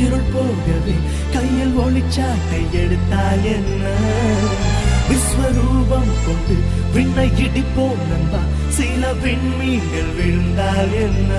இருள் போகவே கையில் ஒளிச்சாட்டை எடுத்தால் என்ன? விஸ்வரூபம் கொண்டு விண்ணை இடிப்போம் நண்பா சில விண்மீன்கள் விழுந்தால் என்ன?